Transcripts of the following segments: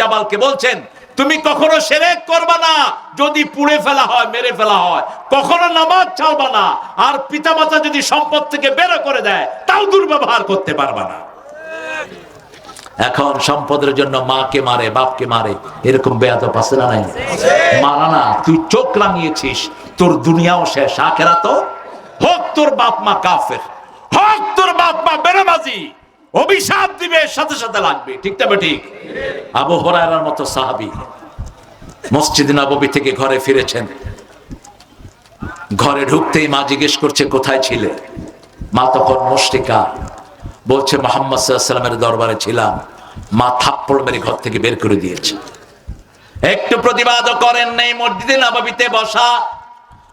জাবালকে বলছেন, তুমি কখনো সেরেক করবা না, যদি পুড়ে ফেলা হয়, মেরে ফেলা হয়। কখনো নামাজ ছাড়বা না, আর পিতামাতা যদি সম্পদ থেকে বের করে দেয়, তাও দুর্ব্যবহার করতে পারবা না। এখন সম্পদের জন্য মাকে মারে, বাপকে মারে, এরকম বেয়াদ পাশে নাই? মারা না, তুই চোখ রাঙিয়েছিস, তোর দুনিয়াও শেষ আখেরা তো হোক তোর বাপ মা কাফের, হোক তোর বাপ মা বেড়াবাজি অভিশাপ দিবে, সাথে সাথে লাগবে। ঠিক তবে ঠিক? আবু হরায়রার মতো সাহাবি মসজিদ নববী থেকে ঘরে ফিরেছেন। ঘরে ঢুকতেই মা জিজ্ঞেস করছে, কোথায় ছিলে? মা তখন মুশরিকা বলছে, মোহাম্মদ সাল্লামের দরবারে ছিলাম। মা থাপ্পড় মেরে ঘর থেকে বের করে দিয়েছে। একটু প্রতিবাদও করেন নেই, মসজিদে নববীতে বসা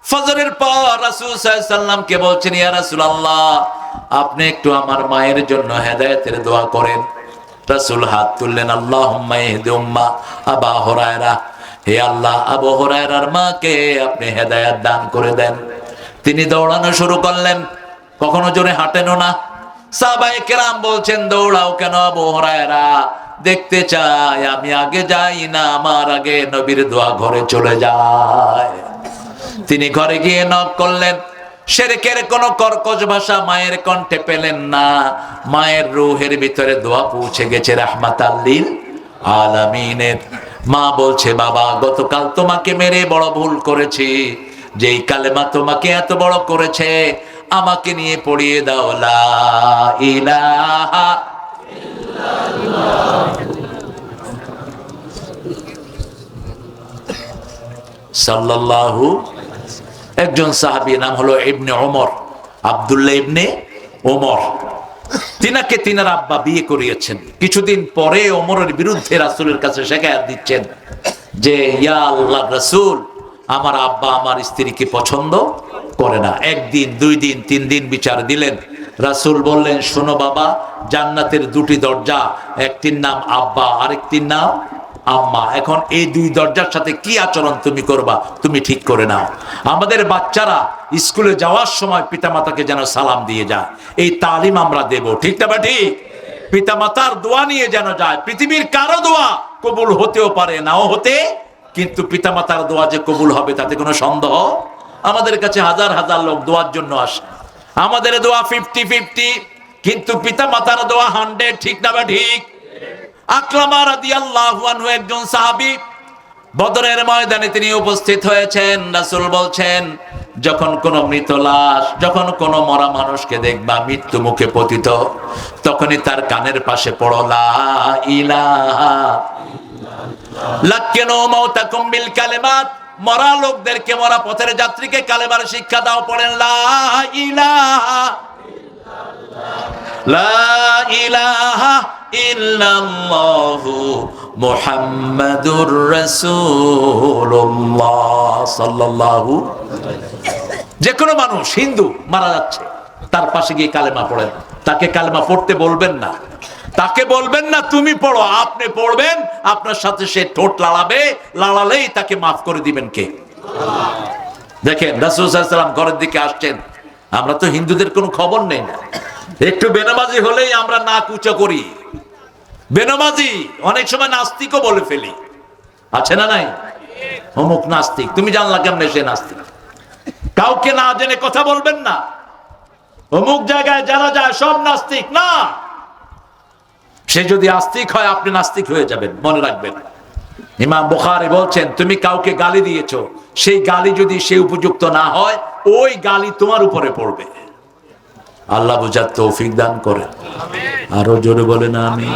ফজরের পর রাসূল সাল্লামকে বলছেন, ইয়া রাসূলুল্লাহ, আপনি একটু আমার মায়ের জন্য হেদায়েতের দোয়া করেন। রাসূল হাত তুললেন ইহদি আবা হুরায়রা, হে আল্লাহ, আবু হুরায়রার মাকে আপনি হেদায়েত দান করে দেন। তিনি দৌড়ানো শুরু করলেন। কখনো জোরে হাঁটেনও না। সাহাবায়ে কেরাম বলছেন, দৌড়াও কেন আবু হুরায়রা? দেখতে চাই, আমি আগে যাই না, আমার আগে নবীর দোয়া ঘরে চলে যায়। তিনি ঘরে গিয়ে নক করলেন। শেরেকের কোন কর্কশ ভাষা মায়ের কণ্ঠে পেলেন না। মায়ের রুহের ভিতরে দোয়া পৌঁছে গেছে রাহমাত আল্লিল আলামিনের। মা বলছে, বাবা, গতকাল তোমাকে মেরে বড় ভুল করেছি। যেই কালেমা তোমাকে এত বড় করেছে, আমাকে নিয়ে পড়িয়ে দাও। লা ইলাহা সাল্লাল্লাহু একজন সাহাবী, নাম হলো ইবনে ওমর, আব্দুল্লাহ ইবনে ওমর। তিনাকে তিনার আব্বা বিয়ে করিয়েছেন। কিছুদিন পরে ওমরের বিরুদ্ধে রাসূলের কাছে শেখায়াত দিচ্ছেন যে, ইয়া আল্লাহ রাসূল, আমার আব্বা আমার স্ত্রীকে পছন্দ করে না। একদিন, দুই দিন, তিন দিন বিচার দিলেন। রাসূল বললেন, শোনো বাবা, জান্নাতের দুটি দরজা, একটির নাম আব্বা, আরেকটির নাম আম্মা, এখন এই দুই দরজার সাথে কি আচরণ তুমি করবা, তুমি ঠিক করে নাও। আমাদের বাচ্চারা স্কুলে যাওয়ার সময় পিতামাতাকে যেন সালাম দিয়ে যায়। এই তালিম আমরা দেব, ঠিক না বা ঠিক? পিতামাতার দোয়া নিয়ে যেন যায়। পৃথিবীর কারও দোয়া কবুল হতেও পারে, নাও হতে। কিন্তু পিতামাতার দোয়া যে কবুল হবে তাতে কোনো সন্দেহ? আমাদের কাছে হাজার হাজার লোক দোয়ার জন্য আসে। আমাদের দোয়া ফিফটি ফিফটি কিন্তু পিতামাতার দোয়া হান্ড্রেড ঠিক না বা ঠিক? আকরামা রাদিয়াল্লাহু আনহু একজন সাহাবী বদরের ময়দানে তিনি উপস্থিত হয়েছেন। রাসূল বলছেন, যখন কোন মৃত লাশ, যখন কোন মরা মানুষকে দেখবা মৃত্যু মুখে পতিত, তখনই তার কানের পাশে পড়ো, লা মরা লোকদেরকে, মরা পথের যাত্রীকে কালেমার শিক্ষা দাও, পড়েন, লা ইলাহা লা ইলাহা ইল্লাল্লাহু মুহাম্মাদুর রাসূলুল্লাহ সাল্লাল্লাহু যে কোনো মানুষ, হিন্দু মারা যাচ্ছে, তার পাশে গিয়ে কালেমা পড়েন। তাকে কালেমা পড়তে বলবেন না। তাকে বলবেন না, তুমি পড়ো, আপনি পড়বেন, আপনার সাথে সে ঠোঁট লাড়াবে লাড়ালেই তাকে মাফ করে দিবেন কে? দেখেন, রাসূল আলাইহি ঘরের দিকে আসছেন। আমরা তো হিন্দুদের কোনো খবর নেই না। একটু বেনামাজি হলেই আমরা নাক উঁচা করি। বেনামাজি, অনেক সময় নাস্তিকও বলে ফেলি। আছে না নাই? অমুক নাস্তিক, তুমি জানলা কেমনে সে নাস্তিক? কাউকে না জেনে কথা বলবেন না। অমুক জায়গায় যারা যায় সব নাস্তিক, না! সে যদি আস্তিক হয়, আপনি নাস্তিক হয়ে যাবেন, মনে রাখবেন। ইমাম বুখারি বলছেন, তুমি কাউকে গালি দিয়েছ, সেই গালি যদি সে উপযুক্ত না হয়, ওই গালি তোমার উপরে পড়বে। আল্লাহ বুঝার তৌফিক দান করে আরও জোরে বলে না আমি